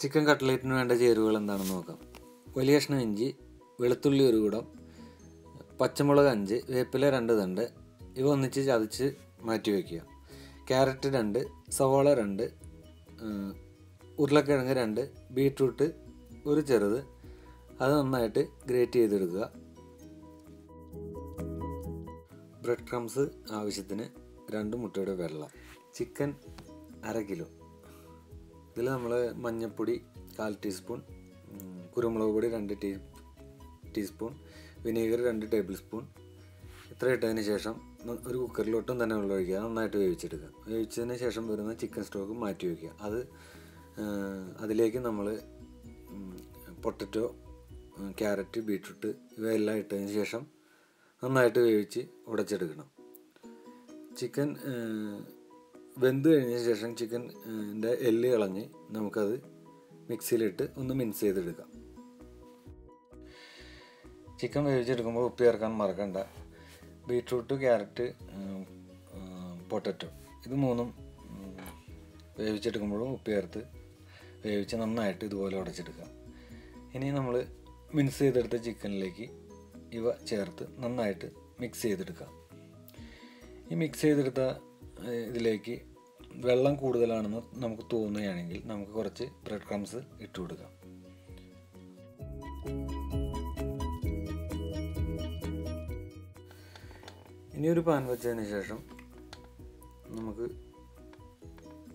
Chicken കട്ട്ലേറ്റിന് വേണ്ട ചേരുവകൾ എന്താണെന്ന് നോക്കാം. വലിയ കഷ്ണം ഇഞ്ചി വെളുത്തുള്ളി ഒരു കൂടം പച്ചമുളക് അഞ്ച് വേപ്പില രണ്ട് തണ്ട് ഇവ ഒന്നിച്ച് ചതച്ച് മാറ്റി വയ്ക്കുക ക്യാരറ്റ് രണ്ട് സവാള രണ്ട് ഉരുളക്കിഴങ്ങ് രണ്ട് ബീട്രൂട്ട് ഒരു ചെറുത് അത് നന്നായിട്ട് ഗ്രേറ്റ് ചെയ്തെടുക്കുക. ബ്രെഡ് ക്രംസ് ആവശ്യത്തിന് രണ്ട് മുട്ടയുടെ വെള്ളം. ചിക്കൻ അര കിലോ. ഇതിൽ നമ്മൾ മഞ്ഞൾപ്പൊടി കാൽ ടീസ്പൂൺ കുരുമുളക് പൊടി രണ്ട് ടീ ടീസ്പൂൺ വിനീഗർ രണ്ട് ടേബിൾ സ്പൂൺ. ഇത്ര ഇട്ടതിന് ശേഷം ഒരു കുക്കറിലോട്ടും തന്നെ വെള്ളം ഒഴിക്കുക. നന്നായിട്ട് വേവിച്ചെടുക്കുക. വേവിച്ചതിന് ശേഷം വരുന്ന ചിക്കൻ സ്റ്റോക്ക് മാറ്റി വയ്ക്കുക അത് അതിലേക്ക് നമ്മൾ പൊട്ടറ്റോ ക്യാരറ്റ് ബീട്രൂട്ട് ഇവയെല്ലാം ഇട്ടതിന് ശേഷം നന്നായിട്ട് വേവിച്ച് ഉടച്ചെടുക്കണം. ചിക്കൻ വെന്ത് കഴിഞ്ഞ ശേഷം ചിക്കൻ ന്റെ എല്ല് കളഞ്ഞ് നമുക്കത് മിക്സിയിലിട്ട് ഒന്ന് മിൻസ് ചെയ്തെടുക്കാം. ചിക്കൻ വേവിച്ചെടുക്കുമ്പോൾ ഉപ്പ് ചേർക്കാൻ മറക്കണ്ട. ബീട്രൂട്ട് ക്യാരറ്റ് പൊട്ടറ്റോ ഇത് മൂന്നും വേവിച്ചെടുക്കുമ്പോഴും ഉപ്പ് ചേർത്ത് വേവിച്ച് നന്നായിട്ട് ഇതുപോലെ ഉടച്ചെടുക്കാം ഇനി നമ്മൾ മിൻസ് ചെയ്തെടുത്ത ചിക്കനിലേക്ക് ഇവ ചേർത്ത് നന്നായിട്ട് മിക്സ് ചെയ്തെടുക്കാം ഈ മിക്സ് ചെയ്തെടുത്ത ഇതിലേക്ക് വെള്ളം കൂടുതലാണെന്ന് നമുക്ക് തോന്നുകയാണെങ്കിൽ നമുക്ക് കുറച്ച് ബ്രെഡ് ക്രംസ് ഇട്ട് കൊടുക്കാം. ഇനി ഒരു പാൻ വെച്ചതിന് ശേഷം നമുക്ക്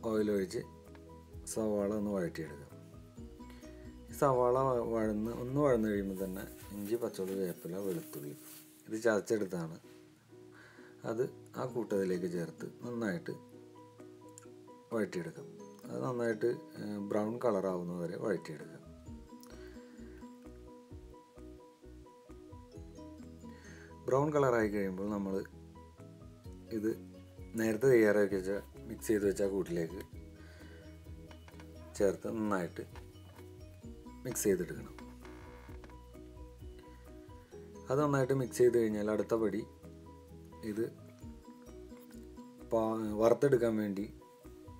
ഓയിൽ ഒഴിച്ച് സവാള ഒന്ന് വഴറ്റിയെടുക്കാം. ഈ സവാള വഴന്ന് ഒന്ന് വഴന്ന് കഴിയുമ്പോൾ തന്നെ ഇഞ്ചി പച്ചമുളക് വേപ്പില വെളുത്തുള്ളി ഇത് ചതച്ചെടുത്താണ് അത് ആ കൂട്ടത്തിലേക്ക് ചേർത്ത് നന്നായിട്ട് വഴറ്റിയെടുക്കാം. അത് നന്നായിട്ട് ബ്രൗൺ കളറാവുന്നത് വരെ വഴറ്റിയെടുക്കാം. ബ്രൗൺ കളറായി കഴിയുമ്പോൾ നമ്മൾ ഇത് നേരത്തെ തയ്യാറാക്കി വെച്ച മിക്സ് ചെയ്ത് വെച്ച കൂട്ടിലേക്ക് ചേർത്ത് നന്നായിട്ട് മിക്സ് ചെയ്തെടുക്കണം. അത് നന്നായിട്ട് മിക്സ് ചെയ്ത് കഴിഞ്ഞാൽ അടുത്ത പടി ഇത് വറുത്തെടുക്കാൻ വേണ്ടി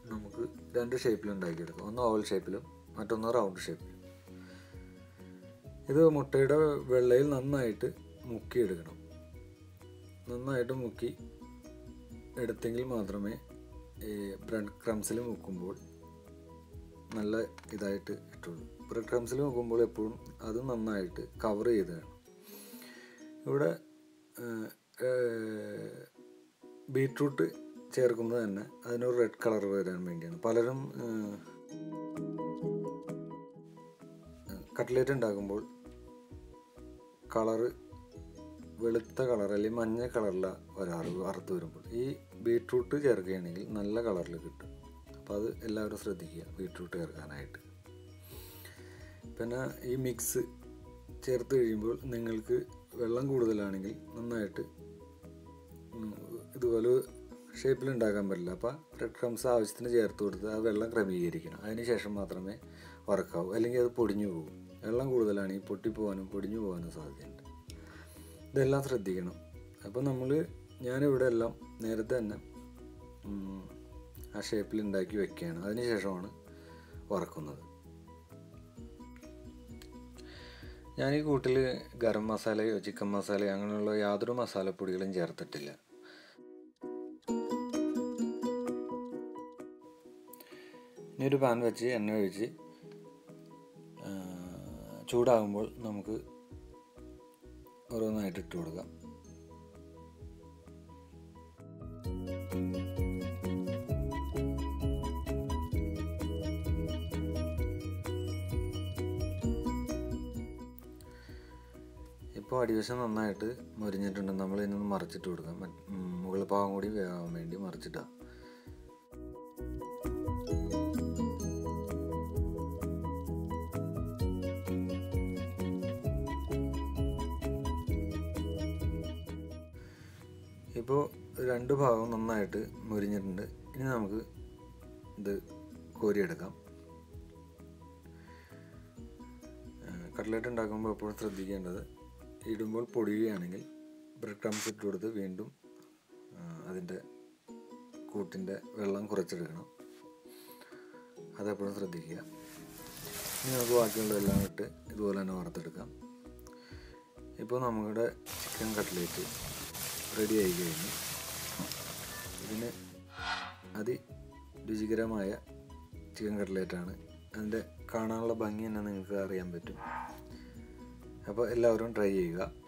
നമുക്ക് രണ്ട് ഷേപ്പിൽ ഉണ്ടാക്കിയെടുക്കാം. ഒന്ന് ഓവൽ ഷേപ്പിലും മറ്റൊന്ന് റൗണ്ട് ഷേപ്പിലും ഇത് മുട്ടയുടെ വെള്ളയിൽ നന്നായിട്ട് മുക്കിയെടുക്കണം. നന്നായിട്ട് മുക്കി എടുത്തെങ്കിൽ മാത്രമേ ഈ ബ്രെഡ് ക്രംസിൽ മുക്കുമ്പോൾ നല്ല ഇതായിട്ട് ഇട്ടുള്ളൂ ബ്രെഡ് ക്രംസിൽ മുക്കുമ്പോൾ എപ്പോഴും അത് നന്നായിട്ട് കവർ ചെയ്ത് ഇവിടെ ബീട്രൂട്ട് ചേർക്കുന്നത് തന്നെ അതിനൊരു റെഡ് കളർ വരാൻ വേണ്ടിയാണ്. പലരും കട്ട്ലേറ്റ് ഉണ്ടാക്കുമ്പോൾ കളറ് വെളുത്ത കളർ അല്ലെങ്കിൽ മഞ്ഞ കളറിലാണ് വരാറ് വറുത്ത് വരുമ്പോൾ ഈ ബീട്രൂട്ട് ചേർക്കുകയാണെങ്കിൽ നല്ല കളറിൽ കിട്ടും. അപ്പോൾ അത് എല്ലാവരും ശ്രദ്ധിക്കുക ബീട്രൂട്ട് ചേർക്കാനായിട്ട്. പിന്നെ ഈ മിക്സ് ചേർത്ത് കഴിയുമ്പോൾ നിങ്ങൾക്ക് വെള്ളം കൂടുതലാണെങ്കിൽ നന്നായിട്ട് ഇതുപോലെ ഷേപ്പിൽ ഉണ്ടാക്കാൻ പറ്റില്ല. അപ്പോൾ ബ്രെഡ് ക്രംസ് ആവശ്യത്തിന് ചേർത്ത് കൊടുത്ത് ആ വെള്ളം ക്രമീകരിക്കണം. അതിന് ശേഷം മാത്രമേ വറക്കാവൂ. അല്ലെങ്കിൽ അത് പൊടിഞ്ഞു പോകും വെള്ളം കൂടുതലാണെങ്കിൽ പൊട്ടിപ്പോകാനും പൊടിഞ്ഞു പോകാനും സാധ്യതയുണ്ട്. ഇതെല്ലാം ശ്രദ്ധിക്കണം. അപ്പോൾ നമ്മൾ ഞാനിവിടെ എല്ലാം നേരത്തെ തന്നെ ആ ഷേപ്പിൽ ഉണ്ടാക്കി വെക്കുകയാണ്. അതിന് ശേഷമാണ് വറക്കുന്നത്. ഞാൻ ഈ കൂട്ടിൽ ഗരം മസാലയോ ചിക്കൻ മസാലയോ അങ്ങനെയുള്ള യാതൊരു മസാലപ്പൊടികളും ചേർത്തിട്ടില്ല. ഇനി ഒരു പാൻ വെച്ച് എണ്ണ ഒഴിച്ച് ചൂടാകുമ്പോൾ നമുക്ക് ഓരോന്നായിട്ട് ഇട്ട് കൊടുക്കാം. ഇപ്പോൾ അടിവശം നന്നായിട്ട് മുരിഞ്ഞിട്ടുണ്ട്. നമ്മൾ ഇതിനൊന്ന് മറിച്ചിട്ട് കൊടുക്കാം. മുകളിൽ ഭാഗം കൂടി വേകാൻ വേണ്ടി മറിച്ചിട്ടാം. ഇപ്പോൾ രണ്ട് ഭാഗം നന്നായിട്ട് മുരിഞ്ഞിട്ടുണ്ട്. ഇനി നമുക്ക് ഇത് കോരിയെടുക്കാം. കട്ട്ലറ്റ് ഉണ്ടാക്കുമ്പോൾ എപ്പോഴും ശ്രദ്ധിക്കേണ്ടത് ഇടുമ്പോൾ പൊടിയുകയാണെങ്കിൽ ബ്രെഡ് ക്രംസ് ഇട്ട് കൊടുത്ത് വീണ്ടും അതിന്റെ കൂട്ടിന്റെ വെള്ളം കുറച്ചെടുക്കണം. അതെപ്പോഴും ശ്രദ്ധിക്കുക. ഇനി നമുക്ക് ബാക്കിയുള്ളതെല്ലാം ഇട്ട് ഇതുപോലെ തന്നെ വറുത്തെടുക്കാം. ഇപ്പോൾ നമ്മുടെ ചിക്കൻ കട്ട്ലേറ്റ് റെഡി ആയി കഴിഞ്ഞു. ഇതിന് അതി രുചികരമായ ചിക്കൻ കട്ട്ലേറ്റാണ് അതിന്റെ കാണാനുള്ള ഭംഗി തന്നെ നിങ്ങൾക്ക് അറിയാൻ പറ്റും. അപ്പോൾ എല്ലാവരും ട്രൈ ചെയ്യുക.